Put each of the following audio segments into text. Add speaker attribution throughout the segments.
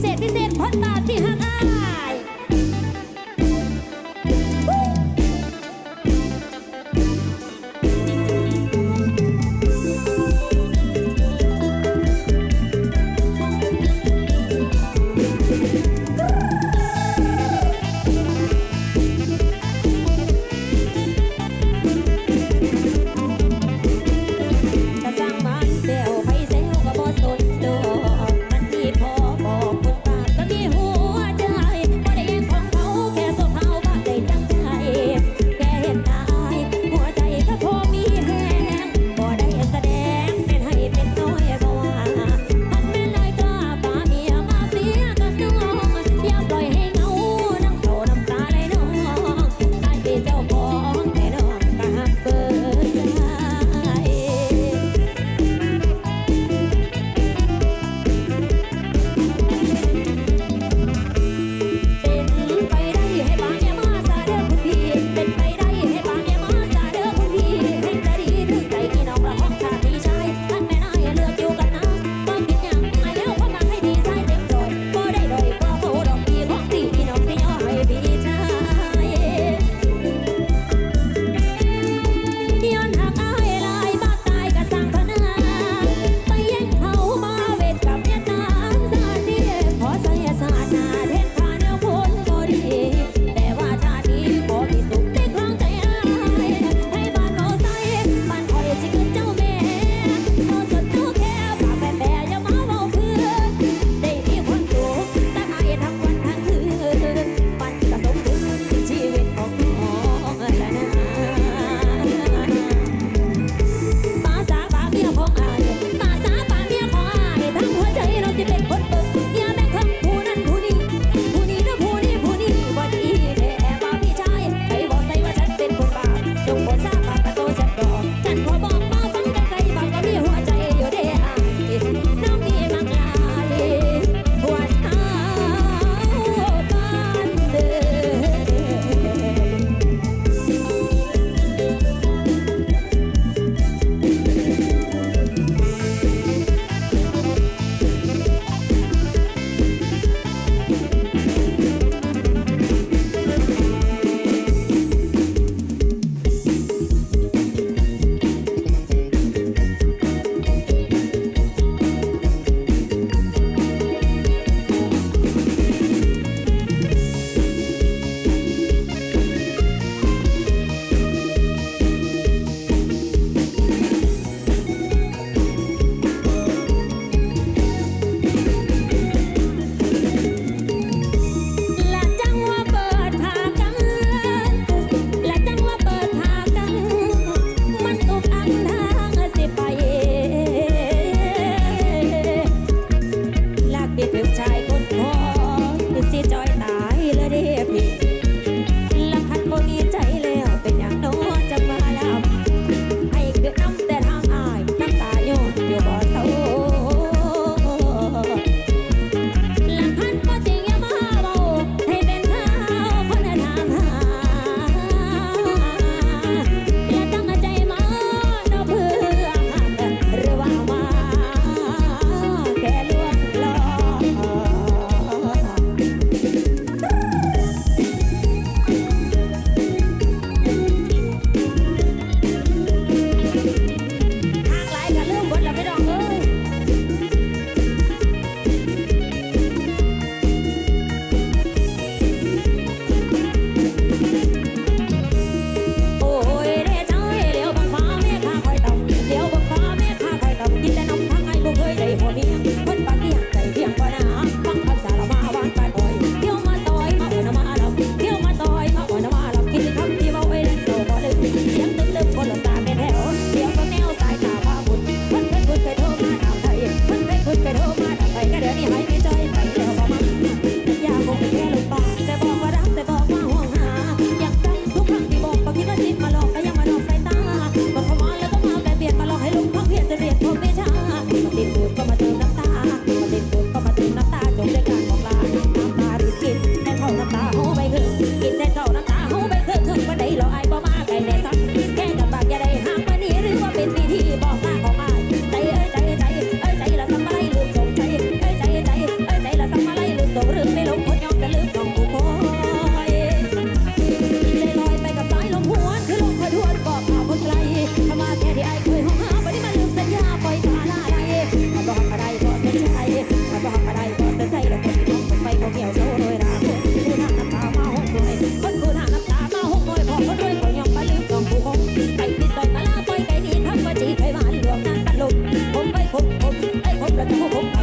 Speaker 1: เศษพิเศษพ่นตาที่ห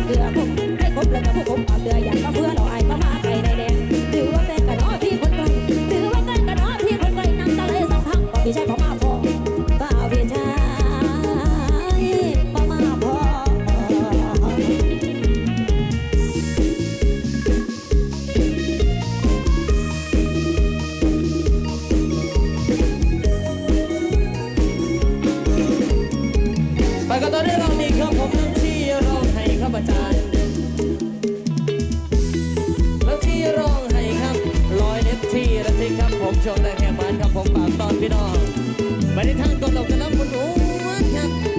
Speaker 1: เดือพวกให้ครบเล้วก็พวกผมเอกเดืออย่ง พี่
Speaker 2: ระทิครับผมชมได้แค่มันครับผมฝากตอนพี่น้องไปในทางตลกกันแล้วคุณโอ้ครับ